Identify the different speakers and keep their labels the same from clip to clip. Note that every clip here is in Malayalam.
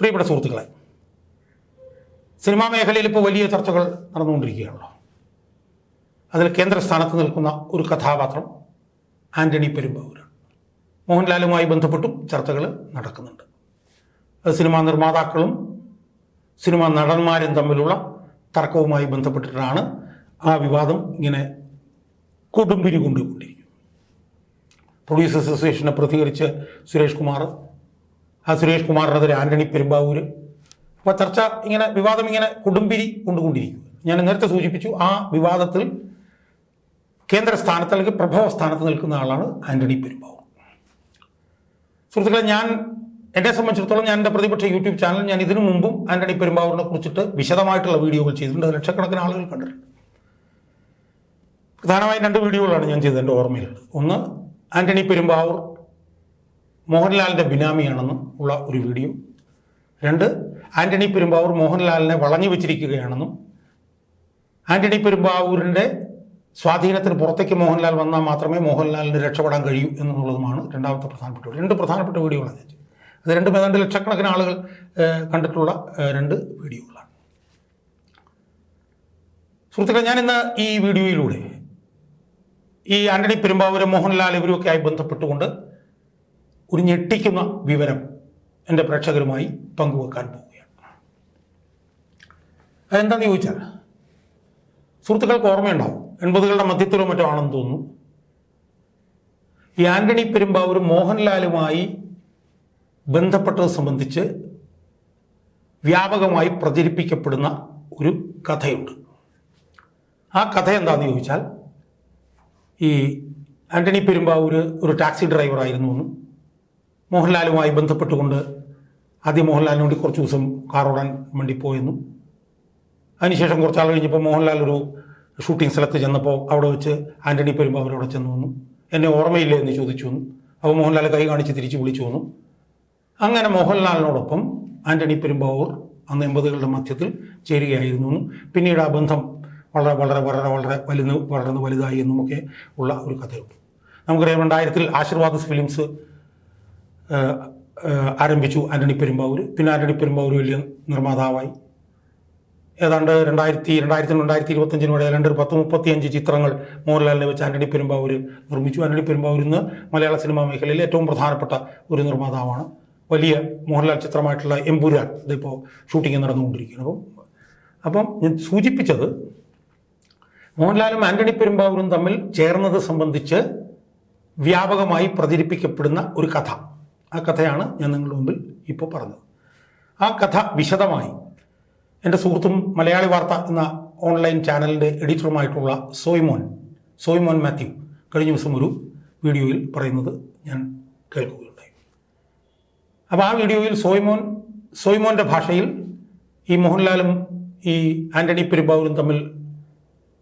Speaker 1: പ്രിയപ്പെട്ട സുഹൃത്തുക്കളെ സിനിമാ മേഖലയിൽ ഇപ്പോൾ വലിയ ചർച്ചകൾ നടന്നുകൊണ്ടിരിക്കുകയാണല്ലോ. അതിൽ കേന്ദ്ര സ്ഥാനത്ത് നിൽക്കുന്ന ഒരു കഥാപാത്രം ആന്റണി പെരുമ്പാവൂരാണ്. മോഹൻലാലുമായി ബന്ധപ്പെട്ടും ചർച്ചകൾ നടക്കുന്നുണ്ട്. അത് സിനിമാ നിർമ്മാതാക്കളും സിനിമാ നടന്മാരും തമ്മിലുള്ള തർക്കവുമായി ബന്ധപ്പെട്ടിട്ടാണ് ആ വിവാദം ഇങ്ങനെ കൊടുമ്പിരി കൊണ്ടുകൊണ്ടിരിക്കുന്നത് പ്രൊഡ്യൂസേഴ്സ് അസോസിയേഷനെ പ്രതികരിച്ച് സുരേഷ് കുമാർ സുരേഷ് കുമാറിനെതിരെ ആന്റണി പെരുമ്പാവൂർ അപ്പോൾ ചർച്ച ഇങ്ങനെ വിവാദം ഇങ്ങനെ കുടുംബിരി കൊണ്ടുകൊണ്ടിരിക്കും. ഞാൻ നേരത്തെ സൂചിപ്പിച്ചു ആ വിവാദത്തിൽ കേന്ദ്ര സ്ഥാനത്ത് അല്ലെങ്കിൽ പ്രഭവ സ്ഥാനത്ത് നിൽക്കുന്ന ആളാണ് ആന്റണി പെരുമ്പാവൂർ. സുഹൃത്തുക്കളെ ഞാൻ എന്നെ സംബന്ധിച്ചിടത്തോളം ഞാൻ എന്റെ പ്രതിപക്ഷ യൂട്യൂബ് ചാനൽ ഞാൻ ഇതിനു മുമ്പും ആന്റണി പെരുമ്പാവൂരിനെ കുറിച്ചിട്ട് വിശദമായിട്ടുള്ള വീഡിയോകൾ ചെയ്തിട്ടുണ്ട്. ലക്ഷക്കണക്കിന് ആളുകൾ കണ്ടിട്ടുണ്ട്. പ്രധാനമായും രണ്ട് വീഡിയോകളാണ് ഞാൻ ചെയ്തത് എന്റെ ഓർമ്മയിലുള്ളത്. ഒന്ന് ആന്റണി പെരുമ്പാവൂർ മോഹൻലാലിന്റെ ബിനാമിയാണെന്നും ഉള്ള ഒരു വീഡിയോ. രണ്ട് ആന്റണി പെരുമ്പാവൂർ മോഹൻലാലിനെ വളഞ്ഞു വെച്ചിരിക്കുകയാണെന്നും ആന്റണി പെരുമ്പാവൂരിന്റെ സ്വാധീനത്തിന് പുറത്തേക്ക് മോഹൻലാൽ വന്നാൽ മാത്രമേ മോഹൻലാലിന് രക്ഷപ്പെടാൻ കഴിയൂ എന്നുള്ളതുമാണ് രണ്ടാമത്തെ പ്രധാനപ്പെട്ട വീഡിയോ രണ്ട് പ്രധാനപ്പെട്ട വീഡിയോകളാണ് ഞാൻ അത് രണ്ടും ഏതാണ്ട് ലക്ഷക്കണക്കിന് ആളുകൾ കണ്ടിട്ടുള്ള രണ്ട് വീഡിയോകളാണ്. സുഹൃത്തുക്കളെ ഞാൻ ഈ വീഡിയോയിലൂടെ ഈ ആന്റണി പെരുമ്പാവൂരും മോഹൻലാൽ ഇവരുമൊക്കെ ആയി ബന്ധപ്പെട്ടുകൊണ്ട് ഒരു ഞെട്ടിക്കുന്ന വിവരം എന്റെ പ്രേക്ഷകരുമായി പങ്കുവെക്കാൻ പോവുകയാണ്. അതെന്താണെന്ന് ചോദിച്ചാൽ സുഹൃത്തുക്കൾക്ക് ഓർമ്മയുണ്ടാവും. എൺപതുകളുടെ മധ്യത്തിലോ മറ്റോ ആണെന്ന് തോന്നുന്നു. ഈ ആന്റണി പെരുമ്പാവൂരും മോഹൻലാലുമായി ബന്ധപ്പെട്ടത് സംബന്ധിച്ച് വ്യാപകമായി പ്രചരിപ്പിക്കപ്പെടുന്ന ഒരു കഥയുണ്ട്. ആ കഥ എന്താണെന്ന് ചോദിച്ചാൽ ഈ ആന്റണി പെരുമ്പാവൂർ ഒരു ടാക്സി ഡ്രൈവറായിരുന്നു എന്നും. മോഹൻലാലുമായി ബന്ധപ്പെട്ടുകൊണ്ട് ആദ്യം മോഹൻലാലിന് വേണ്ടി കുറച്ച് ദിവസം കാർ ഓടാൻ വേണ്ടി പോയെന്നും അതിനുശേഷം കുറച്ചാൾ കഴിഞ്ഞപ്പോൾ മോഹൻലാൽ ഒരു ഷൂട്ടിംഗ് സ്ഥലത്ത് ചെന്നപ്പോൾ അവിടെ വെച്ച് ആന്റണി പെരുമ്പാവൂർ അവരവിടെ ചെന്നു വന്നു. എന്നെ ഓർമ്മയില്ലേ എന്ന് ചോദിച്ചു വന്നു. അപ്പോൾ മോഹൻലാൽ കൈ കാണിച്ച് തിരിച്ച് വിളിച്ചു വന്നു. അങ്ങനെ മോഹൻലാലിനോടൊപ്പം ആന്റണി പെരുമ്പാവൂർ അന്ന് എൺപതുകളുടെ മധ്യത്തിൽ ചേരുകയായിരുന്നു പിന്നീട് ആ ബന്ധം വളരെ വളരെ വളരെ വളരെ വലുന്ന് വളർന്ന് വലുതായി എന്നുമൊക്കെ ഉള്ള ഒരു കഥയുണ്ട് നമുക്കറിയാം രണ്ടായിരത്തിൽ ആശീർവാദ് ഫിലിംസ് ആരംഭിച്ചു ആന്റണി പെരുമ്പാവൂർ പിന്നെ ആന്റണി പെരുമ്പാവൂർ വലിയ നിർമ്മാതാവായി. ഏതാണ്ട് രണ്ടായിരത്തി രണ്ടായിരത്തി രണ്ടായിരത്തി ഇരുപത്തഞ്ചിനും ഇടയിൽ രണ്ട് പത്ത് മുപ്പത്തിയഞ്ച് ചിത്രങ്ങൾ മോഹൻലാലിനെ വെച്ച് ആന്റണി പെരുമ്പാവൂർ നിർമ്മിച്ചു. ആന്റണി പെരുമ്പാവൂർ ഇന്ന് മലയാള സിനിമാ മേഖലയിൽ ഏറ്റവും പ്രധാനപ്പെട്ട ഒരു നിർമ്മാതാവാണ്. വലിയ മോഹൻലാൽ ചിത്രമായിട്ടുള്ള എമ്പുരാൻ ഇതിപ്പോൾ ഷൂട്ടിംഗ് നടന്നുകൊണ്ടിരിക്കുകയാണ്. അപ്പം അപ്പം ഞാൻ സൂചിപ്പിച്ചത് മോഹൻലാലും ആന്റണി പെരുമ്പാവൂരും തമ്മിൽ ചേർന്നത് സംബന്ധിച്ച് വ്യാപകമായി പ്രചരിപ്പിക്കപ്പെടുന്ന ഒരു കഥ. ആ കഥയാണ് ഞാൻ നിങ്ങളുടെ മുമ്പിൽ ഇപ്പോൾ പറഞ്ഞത്. ആ കഥ വിശദമായി എന്റെ സുഹൃത്തും മലയാളി വാർത്ത എന്ന ഓൺലൈൻ ചാനലിന്റെ എഡിറ്ററുമായിട്ടുള്ള സോയ്മോൻ സോയ്മോൻ മാത്യു കഴിഞ്ഞ ദിവസം ഒരു വീഡിയോയിൽ പറയുന്നത് ഞാൻ കേൾക്കുകയുണ്ടായി. അപ്പോൾ ആ വീഡിയോയിൽ സോയ്മോൻ സോയ്മോന്റെ ഭാഷയിൽ ഈ മോഹൻലാലും ഈ ആന്റണി പെരുമ്പാവൂരും തമ്മിൽ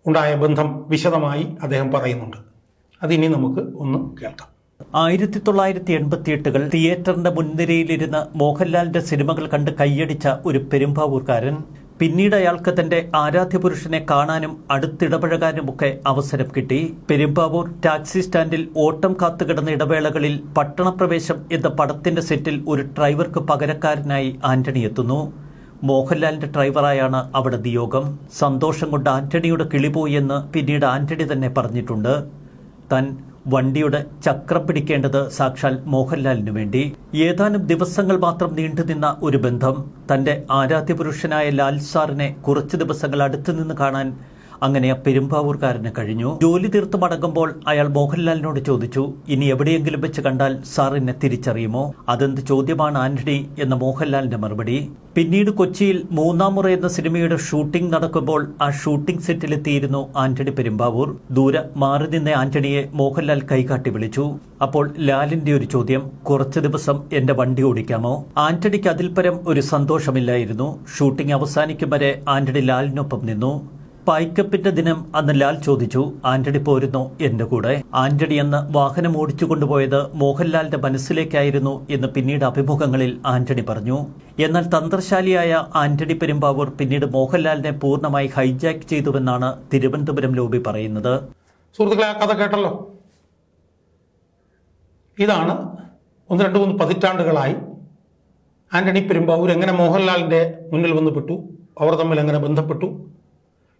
Speaker 1: ഉണ്ടായ ബന്ധം വിശദമായി അദ്ദേഹം പറയുന്നുണ്ട്. അതിനി നമുക്ക് ഒന്ന് കേൾക്കാം.
Speaker 2: ആയിരത്തി തൊള്ളായിരത്തി എൺപത്തിയെട്ടുകൾ തിയേറ്ററിന്റെ മുൻനിരയിലിരുന്ന മോഹൻലാലിന്റെ സിനിമകൾ കണ്ട് കൈയടിച്ച ഒരു പെരുമ്പാവൂർക്കാരൻ. പിന്നീട് അയാൾക്ക് തന്റെ ആരാധ്യപുരുഷനെ കാണാനും അടുത്തിടപഴകാനുമൊക്കെ അവസരം കിട്ടി. പെരുമ്പാവൂർ ടാക്സി സ്റ്റാൻഡിൽ ഓട്ടം കാത്തുകിടന്ന ഇടവേളകളിൽ പട്ടണപ്രവേശം എന്ന പടത്തിന്റെ സെറ്റിൽ ഒരു ഡ്രൈവർക്ക് പകരക്കാരനായി ആന്റണി എത്തുന്നു. മോഹൻലാലിന്റെ ഡ്രൈവറായാണ് അവിടെ നിയോഗം. സന്തോഷം കൊണ്ട് ആന്റണിയുടെ കിളിപോയെന്ന് പിന്നീട് ആന്റണി തന്നെ പറഞ്ഞിട്ടുണ്ട്. താൻ വണ്ടിയുടെ ചക്രം പിടിക്കേണ്ടത് സാക്ഷാൽ മോഹൻലാലിനു വേണ്ടി. ഏതാനും ദിവസങ്ങൾ മാത്രം നീണ്ടുനിന്ന ഒരു ബന്ധം തന്റെ ആരാധ്യപുരുഷനായ ലാൽ സാറിനെ കുറച്ചു ദിവസങ്ങൾ അടുത്തുനിന്ന് കാണാൻ അങ്ങനെ പെരുമ്പാവൂർക്കാരന് കഴിഞ്ഞു. ജോലി തീർത്ത് മടങ്ങുമ്പോൾ അയാൾ മോഹൻലാലിനോട് ചോദിച്ചു ഇനി എവിടെയെങ്കിലും വെച്ച് കണ്ടാൽ സാർ എന്നെ തിരിച്ചറിയുമോ? അതെന്ത് ചോദ്യമാണ് ആന്റണി? എന്ന മോഹൻലാലിന്റെ മറുപടി പിന്നീട് കൊച്ചിയിൽ മൂന്നാം മുറ എന്ന സിനിമയുടെ ഷൂട്ടിംഗ് നടക്കുമ്പോൾ ആ ഷൂട്ടിംഗ് സെറ്റിലെത്തിയിരുന്നു ആന്റണി പെരുമ്പാവൂർ. ദൂരെ മാറി നിന്ന ആന്റണിയെ മോഹൻലാൽ കൈകാട്ടി വിളിച്ചു. അപ്പോൾ ലാലിന്റെ ഒരു ചോദ്യം കുറച്ചു ദിവസം എന്റെ വണ്ടി ഓടിക്കാമോ? ആന്റണിക്ക് അതിൽപരം ഒരു സന്തോഷമില്ലായിരുന്നു. ഷൂട്ടിംഗ് അവസാനിക്കും വരെ ആന്റണി ലാലിനൊപ്പം നിന്നു. പായ്ക്കപ്പിന്റെ ദിനം അന്ന് ലാൽ ചോദിച്ചു. ആന്റണി പോരുന്നു എന്റെ കൂടെ. ആന്റണി അന്ന് വാഹനം ഓടിച്ചു കൊണ്ടുപോയത് മോഹൻലാലിന്റെ മനസ്സിലേക്കായിരുന്നു എന്ന് പിന്നീട് അഭിമുഖങ്ങളിൽ ആന്റണി പറഞ്ഞു. എന്നാൽ തന്ത്രശാലിയായ ആന്റണി പെരുമ്പാവൂർ പിന്നീട് മോഹൻലാലിനെ പൂർണമായി ഹൈജാക്ക് ചെയ്തുവെന്നാണ് തിരുവനന്തപുരം ലോബി പറയുന്നത്.
Speaker 1: കഥ കേട്ടല്ലോ? ഇതാണ് ഒന്ന് രണ്ട് മൂന്ന് പതിറ്റാണ്ടുകളായി ആന്റണി പെരുമ്പാവൂർ എങ്ങനെ മോഹൻലാലിന്റെ മുന്നിൽ വന്ന് അവർ തമ്മിൽ എങ്ങനെ ബന്ധപ്പെട്ടു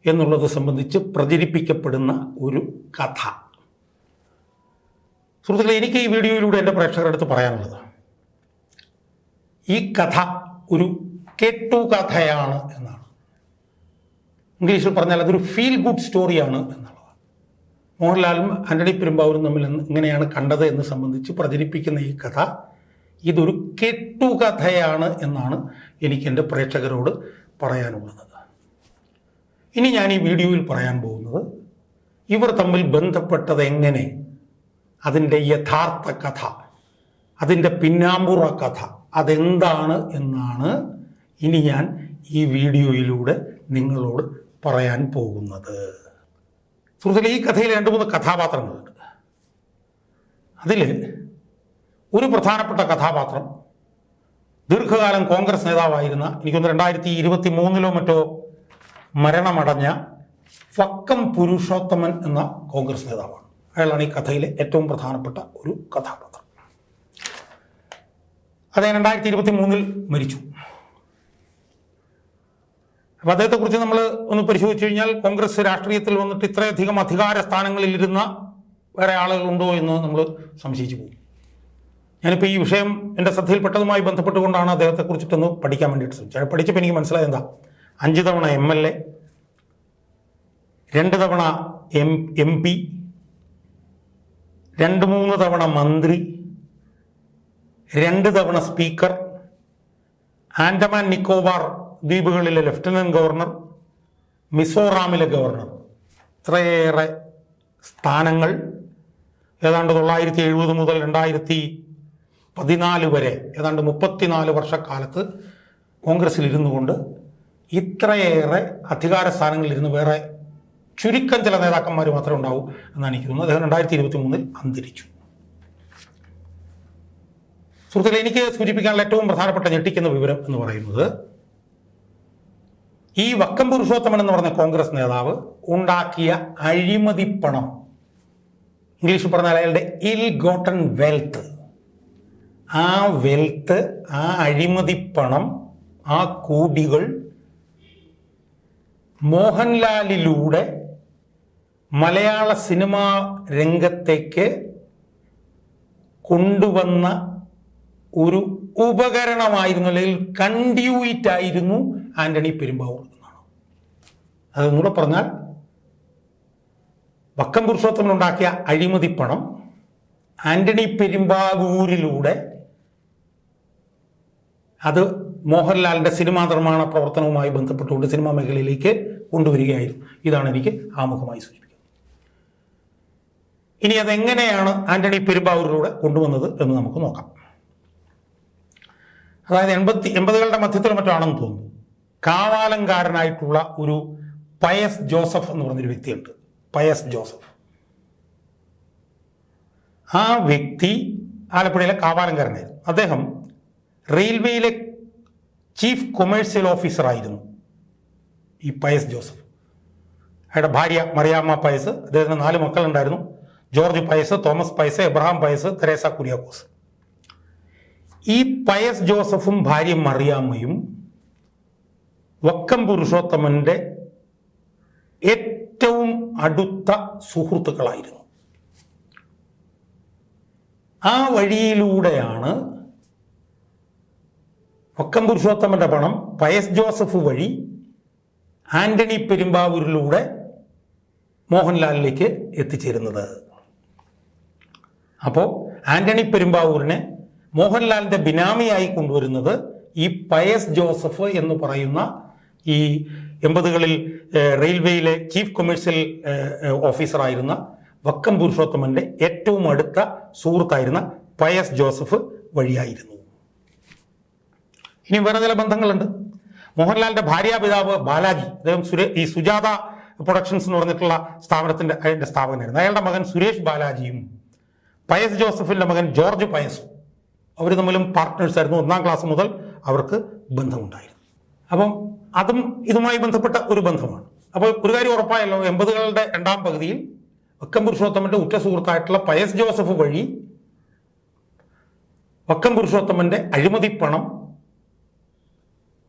Speaker 1: എന്നുള്ളത് സംബന്ധിച്ച് പ്രചരിപ്പിക്കപ്പെടുന്ന ഒരു കഥ. സുഹൃത്തുക്കളെ എനിക്ക് ഈ വീഡിയോയിലൂടെ എന്റെ പ്രേക്ഷകരുടെ അടുത്ത് പറയാനുള്ളത്. ഈ കഥ ഒരു കെട്ടു കഥയാണ് എന്നാണ്. ഇംഗ്ലീഷിൽ പറഞ്ഞാൽ അതൊരു ഫീൽ ഗുഡ് സ്റ്റോറിയാണ് എന്നുള്ളതാണ് മോഹൻലാലും ആന്റണി പെരുമ്പാവൂരും തമ്മിൽ എങ്ങനെയാണ് കണ്ടത് എന്ന് സംബന്ധിച്ച് പ്രചരിപ്പിക്കുന്ന ഈ കഥ ഇതൊരു കെട്ടുകഥയാണ് എന്നാണ് എനിക്ക് എന്റെ പ്രേക്ഷകരോട് പറയാനുള്ളത്. ഇനി ഞാൻ ഈ വീഡിയോയിൽ പറയാൻ പോകുന്നത് ഇവർ തമ്മിൽ ബന്ധപ്പെട്ടത് എങ്ങനെ? അതിന്റെ യഥാർത്ഥ കഥ അതിന്റെ പിന്നാമ്പുറ കഥ അതെന്താണ് എന്നാണ് ഇനി ഞാൻ ഈ വീഡിയോയിലൂടെ നിങ്ങളോട് പറയാൻ പോകുന്നത്. സുഹൃത്തുക്കളെ ഈ കഥയിൽ രണ്ട് മൂന്ന് കഥാപാത്രങ്ങളുണ്ട്. അതിൽ ഒരു പ്രധാനപ്പെട്ട കഥാപാത്രം ദീർഘകാലം കോൺഗ്രസ് നേതാവായിരുന്ന എനിക്കൊന്ന് രണ്ടായിരത്തി ഇരുപത്തി മൂന്നിലോ മറ്റോ മരണമടഞ്ഞ ഫക്കം പുരുഷോത്തമൻ എന്ന കോൺഗ്രസ് നേതാവാണ്. അയാളാണ് ഈ കഥയിലെ ഏറ്റവും പ്രധാനപ്പെട്ട ഒരു കഥാപാത്രം. അദ്ദേഹം രണ്ടായിരത്തി ഇരുപത്തി മൂന്നിൽ മരിച്ചു. അപ്പോൾ അദ്ദേഹത്തെക്കുറിച്ച് നമ്മൾ ഒന്ന് പരിശോധിച്ചു കഴിഞ്ഞാൽ കോൺഗ്രസ് രാഷ്ട്രീയത്തിൽ വന്നിട്ട് ഇത്രയധികം അധികാര സ്ഥാനങ്ങളിൽ ഇരുന്ന വേറെ ആളുകളുണ്ടോ എന്ന് നമ്മൾ സംശയിച്ചു പോകും. ഞാനിപ്പോൾ ഈ വിഷയം എന്റെ ശ്രദ്ധയിൽപ്പെട്ടതുമായി ബന്ധപ്പെട്ടുകൊണ്ടാണ് അദ്ദേഹത്തെക്കുറിച്ചിട്ടൊന്ന് പഠിക്കാൻ വേണ്ടിയിട്ട് ശ്രമിച്ചത്. പഠിച്ചപ്പോൾ എനിക്ക് മനസ്സിലായത് എന്താ? അഞ്ച് തവണ എം എൽ എ രണ്ട് തവണ എം എം പി രണ്ട് മൂന്ന് തവണ മന്ത്രി രണ്ട് തവണ സ്പീക്കർ ആൻഡമാൻ നിക്കോബാർ ദ്വീപുകളിലെ ലഫ്റ്റനന്റ് ഗവർണർ മിസോറാമിലെ ഗവർണർ. ഇത്രയേറെ സ്ഥാനങ്ങൾ. ഏതാണ്ട് തൊള്ളായിരത്തി എഴുപത് മുതൽ രണ്ടായിരത്തി പതിനാല് വരെ ഏതാണ്ട് മുപ്പത്തിനാല് വർഷക്കാലത്ത് കോൺഗ്രസ്സിൽ ഇരുന്നു കൊണ്ട് ഇത്രയേറെ അധികാര സ്ഥാനങ്ങളിൽ ഇരുന്ന് വേറെ ചുരുക്കം ചില നേതാക്കന്മാർ മാത്രമേ ഉണ്ടാവൂ എന്നാണ് എനിക്ക് തോന്നുന്നത്. അദ്ദേഹം രണ്ടായിരത്തി ഇരുപത്തി മൂന്നിൽ അന്തരിച്ചു. സുഹൃത്തുക്കളെ എനിക്ക് സൂചിപ്പിക്കാനുള്ള ഏറ്റവും പ്രധാനപ്പെട്ട ഞെട്ടിക്കുന്ന വിവരം എന്ന് പറയുന്നത് ഈ വക്കം പുരുഷോത്തമൻ എന്ന് പറഞ്ഞ കോൺഗ്രസ് നേതാവ് ഉണ്ടാക്കിയ അഴിമതി പണം ഇംഗ്ലീഷിൽ പറഞ്ഞാൽ അയാളുടെ ഇൽ ഗോട്ടൺ വെൽത്ത് ആ വെൽത്ത് ആ അഴിമതി പണം ആ കൂടികൾ മോഹൻലാലിലൂടെ മലയാള സിനിമാ രംഗത്തേക്ക് കൊണ്ടുവന്ന ഒരു ഉപകരണമായിരുന്നു അല്ലെങ്കിൽ കണ്ടിയൂയിറ്റ് ആയിരുന്നു ആന്റണി പെരുമ്പാവൂർ എന്നാണ്. അതൊന്നുകൂടെ പറഞ്ഞാൽ വക്കം പുരുഷോത്തമൻ ഉണ്ടാക്കിയ അഴിമതി പണം ആന്റണി പെരുമ്പാവൂരിലൂടെ അത് മോഹൻലാലിന്റെ സിനിമാ നിർമ്മാണ പ്രവർത്തനവുമായി ബന്ധപ്പെട്ടുകൊണ്ട് സിനിമാ മേഖലയിലേക്ക് കൊണ്ടുവരികയായിരുന്നു. ഇതാണ് എനിക്ക് ആമുഖമായി സൂചിപ്പിക്കുന്നത്. ഇനി അതെങ്ങനെയാണ് ആന്റണി പെരുമ്പാവൂരിലൂടെ കൊണ്ടുവന്നത് എന്ന് നമുക്ക് നോക്കാം. അതായത് എൺപത്തി എൺപതുകളുടെ മധ്യത്തിൽ മറ്റാണെന്ന് തോന്നുന്നു. കാവാലങ്കാരനായിട്ടുള്ള ഒരു പയസ് ജോസഫ് എന്ന് പറഞ്ഞൊരു വ്യക്തിയുണ്ട്. പയസ് ജോസഫ്. ആ വ്യക്തി ആലപ്പുഴയിലെ കാവാലങ്കാരനായിരുന്നു അദ്ദേഹം റെയിൽവേയിലെ ചീഫ് കൊമേഴ്സ്യൽ ഓഫീസറായിരുന്നു. ഈ പയസ് ജോസഫ്. അയാളുടെ ഭാര്യ മറിയാമ്മ പയസ് അദ്ദേഹത്തിന് നാല് മക്കളുണ്ടായിരുന്നു. ജോർജ് പയസ് തോമസ് പയസ് എബ്രഹാം പയസ് തെരേസ കുര്യാക്കോസ്. ഈ പയസ് ജോസഫും ഭാര്യ മറിയാമ്മയും വക്കം പുരുഷോത്തമന്റെ ഏറ്റവും അടുത്ത സുഹൃത്തുക്കളായിരുന്നു. ആ വഴിയിലൂടെയാണ് വക്കം പുരുഷോത്തമന്റെ പണം പയസ് ജോസഫ് വഴി ആന്റണി പെരുമ്പാവൂരിലൂടെ മോഹൻലാലിലേക്ക് എത്തിച്ചേരുന്നത്. അപ്പോൾ ആന്റണി പെരുമ്പാവൂരിനെ മോഹൻലാലിന്റെ ബിനാമിയായി കൊണ്ടുവരുന്നത് ഈ പയസ് ജോസഫ് എന്ന് പറയുന്ന ഈ എൺപതുകളിൽ റെയിൽവേയിലെ ചീഫ് ആയിരുന്ന ഓഫീസറായിരുന്ന വക്കം പുരുഷോത്തമന്റെ ഏറ്റവും അടുത്ത സുഹൃത്തായിരുന്ന പയസ് ജോസഫ് വഴിയായിരുന്നു. ഇനി വേറെ ചില ബന്ധങ്ങളുണ്ട്? മോഹൻലാലിന്റെ ഭാര്യാപിതാവ് ബാലാജി അദ്ദേഹം ഈ സുജാത പ്രൊഡക്ഷൻസ് എന്ന് പറഞ്ഞിട്ടുള്ള സ്ഥാപനത്തിന്റെ അതിന്റെ സ്ഥാപകനായിരുന്നു. അയാളുടെ മകൻ സുരേഷ് ബാലാജിയും പയസ് ജോസഫിന്റെ മകൻ ജോർജ് പയസും അവർ തമ്മിലും പാർട്ട്നേഴ്സ് ആയിരുന്നു. ഒന്നാം ക്ലാസ് മുതൽ അവർക്ക് ബന്ധമുണ്ടായിരുന്നു. അപ്പം അതും ഇതുമായി ബന്ധപ്പെട്ട ഒരു ബന്ധമാണ്. അപ്പോൾ ഒരു കാര്യം ഉറപ്പായല്ലോ എൺപതുകളുടെ രണ്ടാം പകുതിയിൽ വക്കം പുരുഷോത്തമന്റെ ഉറ്റ സുഹൃത്തായിട്ടുള്ള പയസ് ജോസഫ് വഴി വക്കം പുരുഷോത്തമന്റെ അഴിമതി പണം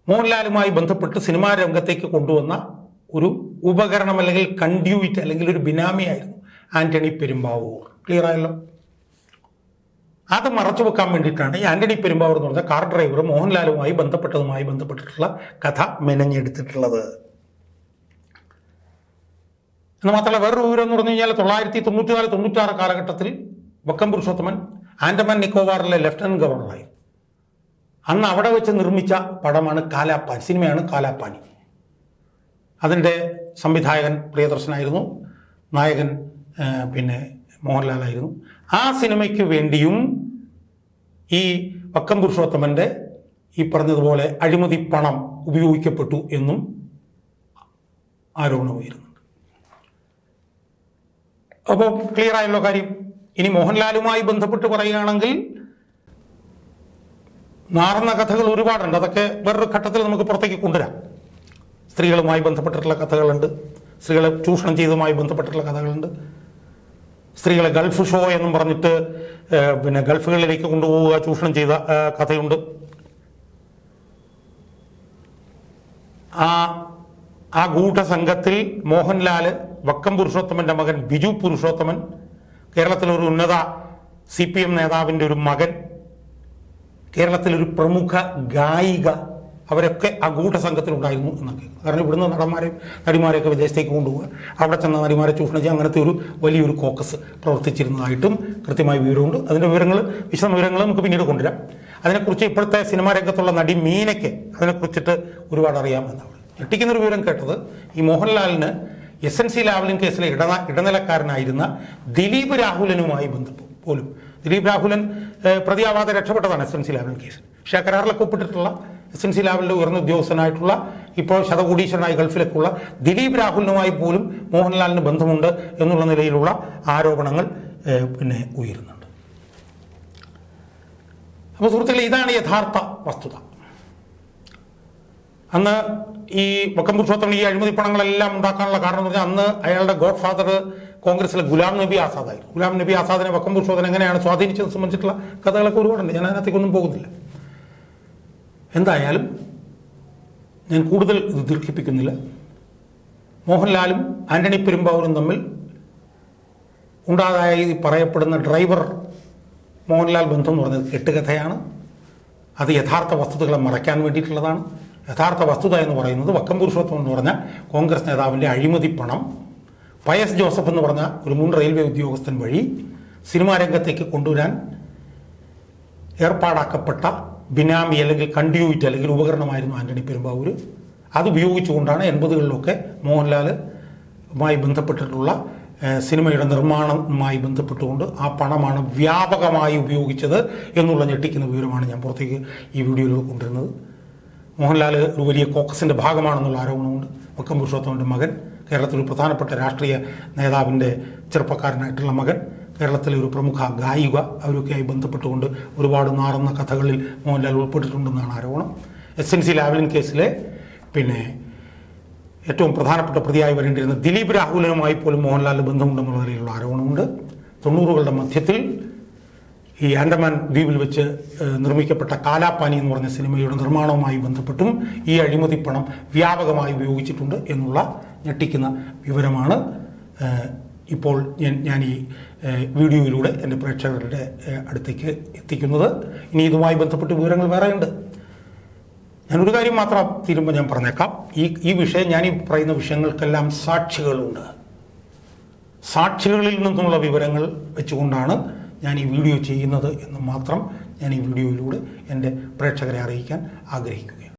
Speaker 1: മോഹൻലാലുമായി ബന്ധപ്പെട്ട് സിനിമാ രംഗത്തേക്ക് കൊണ്ടുവന്ന ഒരു ഉപകരണം അല്ലെങ്കിൽ കണ്ട്യൂയിറ്റ് അല്ലെങ്കിൽ ഒരു ബിനാമിയായിരുന്നു ആന്റണി പെരുമ്പാവൂർ. ക്ലിയർ ആയല്ലോ? അത് മറച്ചു വെക്കാൻ വേണ്ടിയിട്ടാണ് ഈ ആന്റണി പെരുമ്പാവൂർ എന്ന് പറഞ്ഞ കാർ ഡ്രൈവർ മോഹൻലാലുമായി ബന്ധപ്പെട്ടതുമായി ബന്ധപ്പെട്ടിട്ടുള്ള കഥ മെനഞ്ഞെടുത്തിട്ടുള്ളത്. എന്ന് മാത്രമല്ല വേറൊരു വിവരം എന്ന് പറഞ്ഞു കഴിഞ്ഞാൽ തൊള്ളായിരത്തി തൊണ്ണൂറ്റിനാല് തൊണ്ണൂറ്റാറ് കാലഘട്ടത്തിൽ വക്കം പുരുഷോത്തമൻ ആൻഡമാൻ നിക്കോബാറിലെ ലഫ്റ്റനന്റ് ഗവർണറായി അന്ന് അവിടെ വെച്ച് നിർമ്മിച്ച പടമാണ് കാലാപ്പാൻ സിനിമയാണ് കാലാപ്പാനി. അതിന്റെ സംവിധായകൻ പ്രിയദർശനായിരുന്നു നായകൻ പിന്നെ മോഹൻലാലായിരുന്നു. ആ സിനിമയ്ക്ക് വേണ്ടിയും ഈ വക്കം പുരുഷോത്തമന്റെ ഈ പറഞ്ഞതുപോലെ അഴിമതി പണം ഉപയോഗിക്കപ്പെട്ടു എന്നും ആരോപണം ഉയരുന്നുണ്ട്. അപ്പോൾ ക്ലിയർ ആയല്ലോ കാര്യം. ഇനി മോഹൻലാലുമായി ബന്ധപ്പെട്ട് പറയുകയാണെങ്കിൽ നാറുന്ന കഥകൾ ഒരുപാടുണ്ട്. അതൊക്കെ വേറൊരു ഘട്ടത്തിൽ നമുക്ക് പുറത്തേക്ക് കൊണ്ടുവരാം. സ്ത്രീകളുമായി ബന്ധപ്പെട്ടിട്ടുള്ള കഥകളുണ്ട്. സ്ത്രീകളെ ചൂഷണം ചെയ്തതുമായി ബന്ധപ്പെട്ടിട്ടുള്ള കഥകളുണ്ട്. സ്ത്രീകളെ ഗൾഫ് ഷോ എന്നും പറഞ്ഞിട്ട് പിന്നെ ഗൾഫുകളിലേക്ക് കൊണ്ടുപോവുക ചൂഷണം ചെയ്ത കഥയുണ്ട്. ആ ആ ഗൂഢസംഘത്തിൽ മോഹൻലാൽ വക്കം പുരുഷോത്തമന്റെ മകൻ ബിജു പുരുഷോത്തമൻ കേരളത്തിലെ ഒരു ഉന്നത സി പി എം നേതാവിന്റെ ഒരു മകൻ കേരളത്തിലൊരു പ്രമുഖ ഗായിക അവരൊക്കെ ആ കൂട്ടസംഘത്തിലുണ്ടായിരുന്നു എന്നൊക്കെ കാരണം ഇവിടുന്ന് നടന്മാരെയും നടിമാരെയൊക്കെ വിദേശത്തേക്ക് കൊണ്ടുപോകുക അവിടെ ചെന്ന നടിമാരെ ചൂഷണം ചെയ്യുക അങ്ങനത്തെ ഒരു വലിയൊരു കോക്കസ് പ്രവർത്തിച്ചിരുന്നതായിട്ടും കൃത്യമായ വിവരമുണ്ട്. അതിന്റെ വിവരങ്ങൾ വിശദ വിവരങ്ങൾ നമുക്ക് പിന്നീട് കൊണ്ടുവരാം. അതിനെക്കുറിച്ച് ഇപ്പോഴത്തെ സിനിമാ രംഗത്തുള്ള നടി മീനയ്ക്ക് അതിനെക്കുറിച്ചിട്ട് ഒരുപാട് അറിയാമെന്നാണ് ഞെട്ടിക്കുന്നൊരു വിവരം കേട്ടത് ഈ മോഹൻലാലിന് എസ് എൻ സി ലാവലിൻ കേസിലെ ഇടന ഇടനിലക്കാരനായിരുന്ന ദിലീപ് രാഹുലനുമായി ബന്ധപ്പെട്ടു. പോലും ദിലീപ് രാഹുലൻ പ്രതിയാവാതെ രക്ഷപ്പെട്ടതാണ് എസ് എൻ സി ലാവൽ കേസിൽ പക്ഷേ കരാറിലൊക്കെ ഒപ്പിട്ടിട്ടുള്ള എസ് എൻ സി ലാവലിന്റെ ഉയർന്ന ഉദ്യോഗസ്ഥനായിട്ടുള്ള ഇപ്പോൾ ശതകോടീശ്വരനായി ഗൾഫിലേക്കുള്ള ദിലീപ് രാഹുലിനുമായി പോലും മോഹൻലാലിന് ബന്ധമുണ്ട് എന്നുള്ള നിലയിലുള്ള ആരോപണങ്ങൾ പിന്നെ ഉയരുന്നുണ്ട്. അപ്പോൾ സുഹൃത്തുക്കളെ ഇതാണ് യഥാർത്ഥ വസ്തുത. അന്ന് ഈ വക്കം പുരുഷോത്തമൻ ഈ അഴിമതി പണങ്ങളെല്ലാം ഉണ്ടാക്കാനുള്ള കാരണം എന്ന് പറഞ്ഞാൽ അന്ന് അയാളുടെ ഗോഡ് ഫാദർ കോൺഗ്രസിലെ ഗുലാം നബി ആസാദ് ആസാദായിരുന്നു ഗുലാം നബി ആസാദിനെ വക്കം പുരുഷോത്തമൻ എങ്ങനെയാണ് സ്വാധീനിച്ചത് സംബന്ധിച്ചിട്ടുള്ള കഥകളൊക്കെ ഒരുപാടുണ്ട്. ഞാൻ അതിനകത്തേക്കൊന്നും പോകുന്നില്ല. എന്തായാലും ഞാൻ കൂടുതൽ ഇത് ദീർഘിപ്പിക്കുന്നില്ല. മോഹൻലാലും ആന്റണി പെരുമ്പാവൂരും തമ്മിൽ ഉണ്ടാതായ ഈ പറയപ്പെടുന്ന ഡ്രൈവർ മോഹൻലാൽ ബന്ധം എന്ന് പറഞ്ഞത് കെട്ടുകഥയാണ്. അത് യഥാർത്ഥ വസ്തുതകളെ മറയ്ക്കാൻ വേണ്ടിയിട്ടുള്ളതാണ്. യഥാർത്ഥ വസ്തുത എന്ന് പറയുന്നത് വക്കം പുരുഷോത്വം എന്ന് പറഞ്ഞാൽ കോൺഗ്രസ് നേതാവിന്റെ അഴിമതി പണം. പയസ് ജോസഫ് എന്ന് പറഞ്ഞ ഒരു മുൻ റെയിൽവേ ഉദ്യോഗസ്ഥൻ വഴി സിനിമാ രംഗത്തേക്ക് കൊണ്ടുവരാൻ ഏർപ്പാടാക്കപ്പെട്ട ബിനാമി അല്ലെങ്കിൽ കണ്ട്യൂയിറ്റ് അല്ലെങ്കിൽ ഉപകരണമായിരുന്നു ആന്റണി പെരുമ്പാവൂർ അത് ഉപയോഗിച്ചുകൊണ്ടാണ് എൺപതുകളിലൊക്കെ മോഹൻലാലുമായി ബന്ധപ്പെട്ടിട്ടുള്ള ഏഹ്, സിനിമയുടെ നിർമ്മാണവുമായി ബന്ധപ്പെട്ടുകൊണ്ട് ആ പണമാണ് വ്യാപകമായി ഉപയോഗിച്ചത് എന്നുള്ള ഞെട്ടിക്കുന്ന വിവരമാണ് ഞാൻ പുറത്തേക്ക് ഈ വീഡിയോയിൽ കൊണ്ടുവരുന്നത്. മോഹൻലാൽ ഒരു വലിയ കോക്കസിന്റെ ഭാഗമാണെന്നുള്ള ആരോപണമുണ്ട്. വക്കം പുരുഷോത്തമന്റെ മകൻ കേരളത്തിൽ ഒരു പ്രധാനപ്പെട്ട രാഷ്ട്രീയ നേതാവിന്റെ ചെറുപ്പക്കാരനായിട്ടുള്ള മകൻ കേരളത്തിലെ ഒരു പ്രമുഖ ഗായിക അവരൊക്കെയായി ബന്ധപ്പെട്ടുകൊണ്ട് ഒരുപാട് നാറുന്ന കഥകളിൽ മോഹൻലാൽ ഉൾപ്പെട്ടിട്ടുണ്ടെന്നാണ് ആരോപണം. എസ് എൻ സി ലാവലിൻ കേസിലെ പിന്നെ ഏറ്റവും പ്രധാനപ്പെട്ട പ്രതിയായി വരേണ്ടിരുന്ന ദിലീപ് രാഹുലിനുമായി പോലും മോഹൻലാലിന് ബന്ധമുണ്ടെന്നുള്ള നിലയിലുള്ള ആരോപണമുണ്ട്. തൊണ്ണൂറുകളുടെ മധ്യത്തിൽ ഈ ആൻഡമാൻ ദ്വീപിൽ വെച്ച് നിർമ്മിക്കപ്പെട്ട കാലാപ്പാനി എന്ന് പറഞ്ഞ സിനിമയുടെ നിർമ്മാണവുമായി ബന്ധപ്പെട്ടും ഈ അഴിമതി പണം വ്യാപകമായി ഉപയോഗിച്ചിട്ടുണ്ട് എന്നുള്ള ഞെട്ടിക്കുന്ന വിവരമാണ്. ഇപ്പോൾ ഞാൻ ഞാൻ ഈ വീഡിയോയിലൂടെ എന്റെ പ്രേക്ഷകരുടെ അടുത്തേക്ക് എത്തിക്കുന്നത്. ഇനി ഇതുമായി ബന്ധപ്പെട്ട് വിവരങ്ങൾ വേറെയുണ്ട് ഞാനൊരു കാര്യം മാത്രം തീരുമ്പോൾ ഞാൻ പറഞ്ഞേക്കാം. ഈ ഈ വിഷയം ഞാൻ ഈ പറയുന്ന വിഷയങ്ങൾക്കെല്ലാം സാക്ഷികളുണ്ട്. സാക്ഷികളിൽ നിന്നുള്ള വിവരങ്ങൾ വെച്ചുകൊണ്ടാണ് ഞാൻ ഈ വീഡിയോ ചെയ്യുന്നത് എന്ന് മാത്രം ഞാൻ ഈ വീഡിയോയിലൂടെ എന്റെ പ്രേക്ഷകരെ അറിയിക്കാൻ ആഗ്രഹിക്കുകയാണ്.